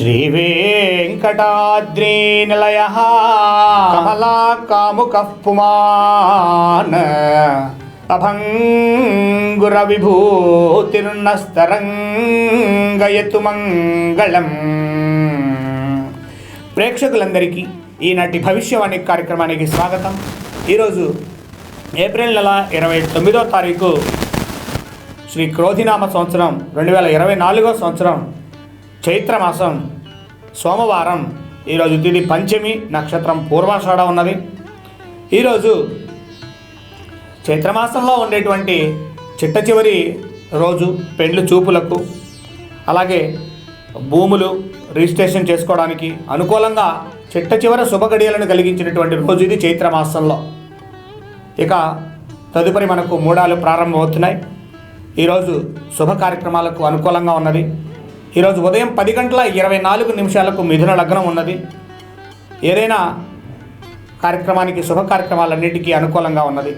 శ్రీవేంకటాద్రీనిలయ కమలాకాముక పుమాన్ అభంగురవిభూతిర్ణస్తరంగయతు మంగళం. ప్రేక్షకులందరికీ ఈనాటి భవిష్యవాణి కార్యక్రమానికి స్వాగతం. ఈరోజు ఏప్రిల్ నెల ఇరవై తొమ్మిదో తారీఖు శ్రీ క్రోధినామ సంవత్సరం రెండు వేల ఇరవై నాలుగో సంవత్సరం. చైత్రమాసం సోమవారం ఈరోజు తిది పంచమి నక్షత్రం పూర్వాషాఢ ఉన్నది. ఈరోజు చైత్రమాసంలో ఉండేటువంటి చిట్ట చివరి రోజు పెండ్లు చూపులకు అలాగే భూములు రిజిస్ట్రేషన్ చేసుకోవడానికి అనుకూలంగా చిట్ట శుభ శుభగడియలను కలిగించినటువంటి రోజు ఇది చైత్రమాసంలో ఇక తదుపరి మనకు మూడాలు ప్రారంభమవుతున్నాయి. ఈరోజు శుభ కార్యక్రమాలకు అనుకూలంగా ఉన్నది. ఈరోజు ఉదయం పది గంటల ఇరవై నాలుగు నిమిషాలకు మిథున లగ్నం ఉన్నది. ఏదైనా కార్యక్రమానికి శుభ కార్యక్రమాలన్నిటికీ అనుకూలంగా ఉన్నది.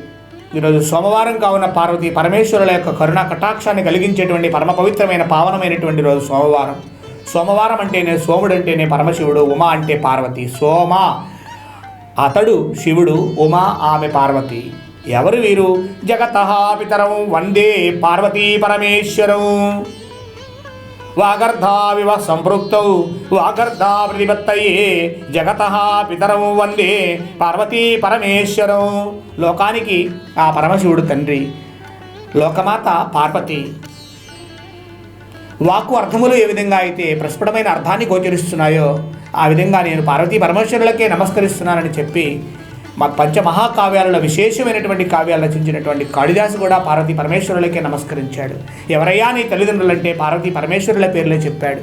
ఈరోజు సోమవారం కావున పార్వతి పరమేశ్వరుల యొక్క కరుణ కటాక్షాన్ని కలిగించేటువంటి పరమ పవిత్రమైన పావనమైనటువంటి రోజు సోమవారం. సోమవారం అంటేనే సోముడు అంటేనే పరమశివుడు ఉమా అంటే పార్వతి. సోమ అతడు శివుడు ఉమా ఆమె పార్వతి. ఎవరు వీరు? జగత పితరం వందే పార్వతీ పరమేశ్వరం. వాగర్ధావివ సంపృక్తౌ. వాగర్ధా ప్రతిపత్తయే జగత పితరము వందే పార్వతీ పరమేశ్వరం. లోకానికి ఆ పరమశివుడు తండ్రి లోకమాత పార్వతి. వాక్కు అర్థములు ఏ విధంగా అయితే ప్రస్ఫుటమైన అర్థాన్ని గోచరిస్తున్నాయో ఆ విధంగా నేను పార్వతీ పరమేశ్వరులకే నమస్కరిస్తున్నానని చెప్పి మా పంచమహాకావ్యాలలో విశేషమైనటువంటి కావ్యాలు రచించినటువంటి కాళిదాసు కూడా పార్వతీ పరమేశ్వరులకే నమస్కరించాడు. ఎవరయ్యా నీ తల్లిదండ్రులంటే పార్వతీ పరమేశ్వరుల పేర్లే చెప్పాడు.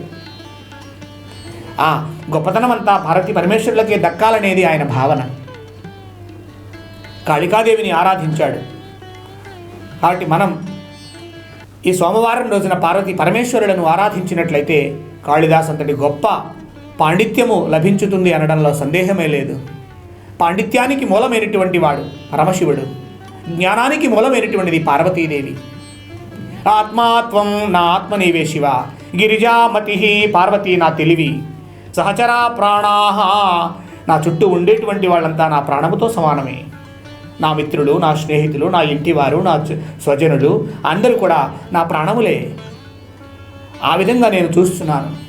ఆ గొప్పతనం అంతా పార్వతీ పరమేశ్వరులకే దక్కాలనేది ఆయన భావన. కాళికాదేవిని ఆరాధించాడు. కాబట్టి మనం ఈ సోమవారం రోజున పార్వతీ పరమేశ్వరులను ఆరాధించినట్లయితే కాళిదాస్ అంతటి గొప్ప పాండిత్యము లభించుతుంది అనడంలో సందేహమే లేదు. పాండిత్యానికి మూలమైనటువంటి వాడు పరమశివుడు. జ్ఞానానికి మూలమైనటువంటిది పార్వతీదేవి. ఆత్మాత్వం నా ఆత్మనీవే శివ. గిరిజామతి పార్వతి నా తెలివి. సహచరా ప్రాణాహ నా చుట్టూ ఉండేటువంటి వాళ్ళంతా నా ప్రాణముతో సమానమే. నా మిత్రులు నా స్నేహితులు నా ఇంటివారు నా స్వజనులు అందరూ కూడా నా ప్రాణములే. ఆ విధంగా నేను చూస్తున్నాను.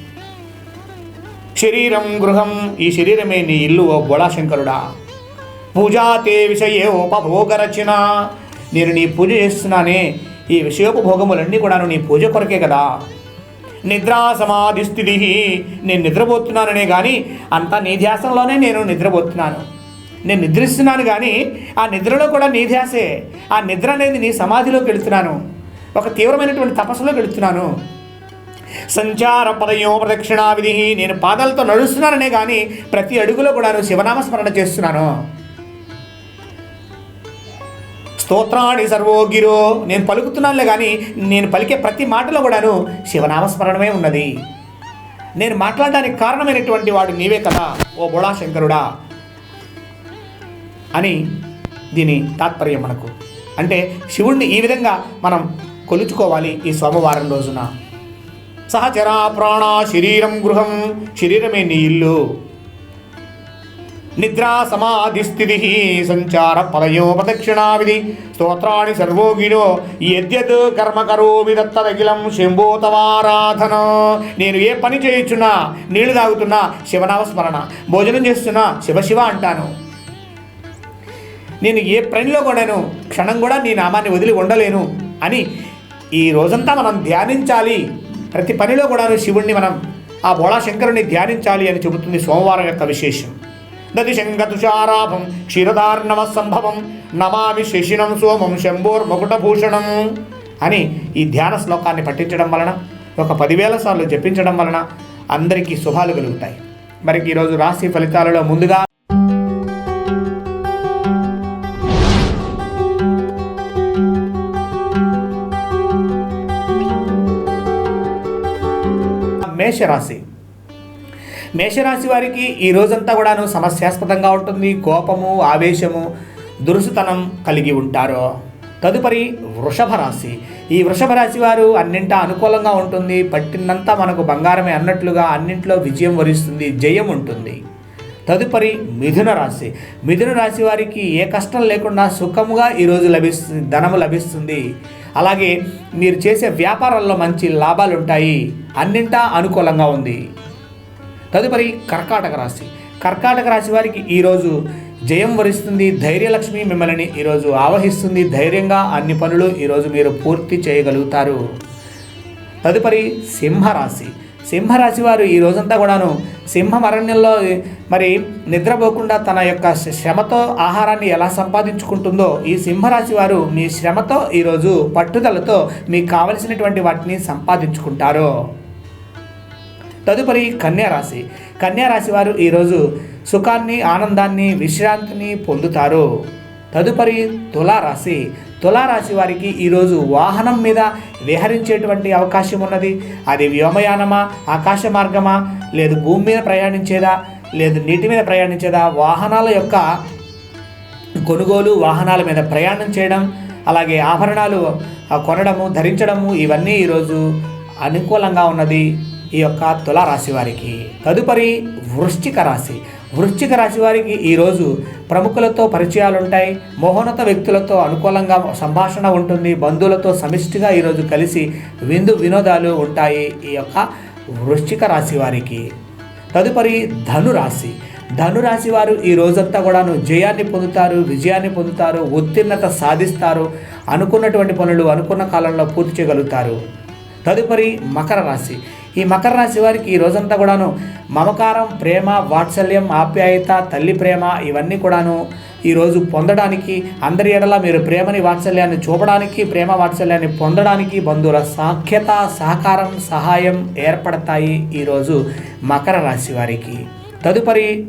శరీరం గృహం ఈ శరీరమే నీ ఇల్లు ఓ బోళాశంకరుడా. పూజా తే విషయే ఉపభోగరచన. నేను నీ పూజ చేస్తున్నానే ఈ విషయోపభోగములన్నీ కూడాను నీ పూజ కొరకే కదా. నిద్రా సమాధి స్థితి నేను నిద్రపోతున్నాననే కానీ అంతా నీ ధ్యాసంలోనే నేను నిద్రపోతున్నాను. నేను నిద్రిస్తున్నాను కానీ ఆ నిద్రలో కూడా నీ ధ్యాసే. ఆ నిద్ర అనేది నీ సమాధిలోకి వెళుతున్నాను. ఒక తీవ్రమైనటువంటి తపస్సులోకి వెళుతున్నాను. సంచార పదయం ప్రదక్షిణా విధి నేను పాదాలతో నడుస్తున్నాననే కానీ ప్రతి అడుగులో కూడా నేను శివనామస్మరణ చేస్తున్నాను. స్తోత్రాన్ని సర్వోగిరో నేను పలుకుతున్నానులే కానీ నేను పలికే ప్రతి మాటలో కూడాను శివనామస్మరణమే ఉన్నది. నేను మాట్లాడడానికి కారణమైనటువంటి వాడు నీవే కదా ఓ బోళాశంకరుడా? అని దీని తాత్పర్యం మనకు. అంటే శివుణ్ణి ఈ విధంగా మనం కొలుచుకోవాలి ఈ సోమవారం రోజున. సహచరా ప్రాణ శరీరం గృహం శరీరమే నీ ఇల్లు నిద్రా సమాధి స్థితి సంచార పదయో స్తోత్రాణి స్తోత్రాన్ని సర్వోగినో యద్యత్ కర్మ కరోమి దత్తదఖిలం శంభోతవారాధన నేను ఏ పని చేయుచున్నా నీళ్ళు తాగుతున్నా శివనామస్మరణ. భోజనం చేస్తున్నా శివశివ అంటాను. నేను ఏ పనిలో కూడాను క్షణం కూడా నీ నామాన్ని వదిలి ఉండలేను అని ఈ రోజంతా మనం ధ్యానించాలి. ప్రతి పనిలో కూడాను శివుణ్ణి మనం ఆ బోళా ధ్యానించాలి అని చెబుతుంది సోమవారం యొక్క విశేషం. దదిశంగ తుషారాభం క్షీరదార్ణవ సంభవం నమామి శశినం సోమం శంభోర్మకుటభూషణం అని ఈ ధ్యాన శ్లోకాన్ని పఠించడం వలన ఒక పదివేల సార్లు జపించడం వలన అందరికీ శుభాలు కలుగుతాయి. మరికి ఈరోజు రాశి ఫలితాలలో ముందుగా మేషరాశి. మేషరాశి వారికి ఈ రోజంతా కూడాను సమస్యాస్పదంగా ఉంటుంది. కోపము ఆవేశము దురుసుతనం కలిగి ఉంటారు. తదుపరి వృషభ రాశి. ఈ వృషభ రాశి వారు అన్నింటా అనుకూలంగా ఉంటుంది. పట్టినంతా మనకు బంగారమే అన్నట్లుగా అన్నింట్లో విజయం వరిస్తుంది జయం ఉంటుంది. తదుపరి మిథున రాశి. మిథున రాశి వారికి ఏ కష్టం లేకుండా సుఖముగా ఈరోజు లభిస్తుంది ధనము లభిస్తుంది. అలాగే మీరు చేసే వ్యాపారాల్లో మంచి లాభాలు ఉంటాయి అన్నింటా అనుకూలంగా ఉంది. తదుపరి కర్కాటక రాశి. కర్కాటక రాశి వారికి ఈరోజు జయం వరిస్తుంది ధైర్యలక్ష్మి మిమ్మల్ని ఈరోజు ఆవహిస్తుంది. ధైర్యంగా అన్ని పనులు ఈరోజు మీరు పూర్తి చేయగలుగుతారు. తదుపరి సింహరాశి. సింహరాశి వారు ఈ రోజంతా కూడాను సింహం అరణ్యంలో మరి నిద్రపోకుండా తన యొక్క శ్రమతో ఆహారాన్ని ఎలా సంపాదించుకుంటుందో ఈ సింహరాశి వారు మీ శ్రమతో ఈరోజు పట్టుదలతో మీకు కావలసినటువంటి వాటిని సంపాదించుకుంటారు. తదుపరి కన్యారాశి కన్యారాశి వారు ఈరోజు సుఖాన్ని ఆనందాన్ని విశ్రాంతిని పొందుతారు. తదుపరి తులారాశి. తులారాశి వారికి ఈరోజు వాహనం మీద విహరించేటువంటి అవకాశం ఉన్నది. అది వ్యోమయానమా ఆకాశ మార్గమా లేదు భూమి మీద ప్రయాణించేదా లేదు నీటి మీద ప్రయాణించేదా? వాహనాల యొక్క కొనుగోలు వాహనాల మీద ప్రయాణం చేయడం అలాగే ఆభరణాలు కొనడము ధరించడము ఇవన్నీ ఈరోజు అనుకూలంగా ఉన్నది. ఈ యొక్క తులారాశి వారికి. తదుపరి వృశ్చిక రాశి. వృశ్చిక రాశి వారికి ఈరోజు ప్రముఖులతో పరిచయాలు ఉంటాయి మోహోన్నత వ్యక్తులతో అనుకూలంగా సంభాషణ ఉంటుంది. బంధువులతో సమిష్టిగా ఈరోజు కలిసి విందు వినోదాలు ఉంటాయి ఈ యొక్క వృశ్చిక రాశి వారికి. తదుపరి ధనురాశి. ధనురాశి వారు ఈ రోజంతా కూడాను జయాన్ని పొందుతారు విజయాన్ని పొందుతారు ఉత్తీర్ణత సాధిస్తారు అనుకున్నటువంటి పనులు అనుకున్న కాలంలో పూర్తి చేయగలుగుతారు. తదుపరి మకర రాశి. ఈ మకర రాశి వారికి ఈ రోజంతా కూడాను మమకారం ప్రేమ వాత్సల్యం ఆప్యాయత తల్లి ప్రేమ ఇవన్నీ కూడాను ఈరోజు పొందడానికి అందరి ఎడల మీరు ప్రేమని వాత్సల్యాన్ని చూపడానికి ప్రేమ వాత్సల్యాన్ని పొందడానికి బంధువుల సాఖ్యత సహకారం సహాయం ఏర్పడతాయి ఈరోజు మకర రాశి వారికి. తదుపరి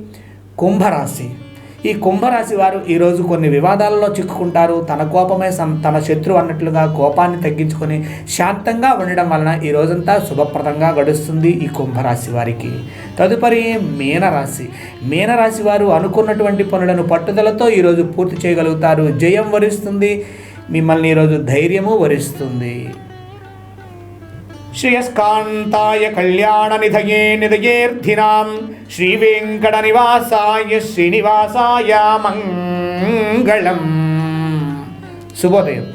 కుంభరాశి. ఈ కుంభరాశి వారు ఈరోజు కొన్ని వివాదాలలో చిక్కుకుంటారు. తన కోపమే సం తన శత్రువు అన్నట్లుగా కోపాన్ని తగ్గించుకొని శాంతంగా ఉండడం వలన ఈ రోజంతా శుభప్రదంగా గడుస్తుంది ఈ కుంభరాశి వారికి. తదుపరి మీనరాశి. మీనరాశి వారు అనుకున్నటువంటి పనులను పట్టుదలతో ఈరోజు పూర్తి చేయగలుగుతారు. జయం వరిస్తుంది. మిమ్మల్ని ఈరోజు ధైర్యము వరిస్తుంది. ശ്രീയസ്കാന്തായ കല്യാണ നിധയേ നിധയേർദ്ധിനാം ശ്രീവേങ്കട നിവാസായ ശ്രീനിവാസായ മംഗളം ശുഭോദയം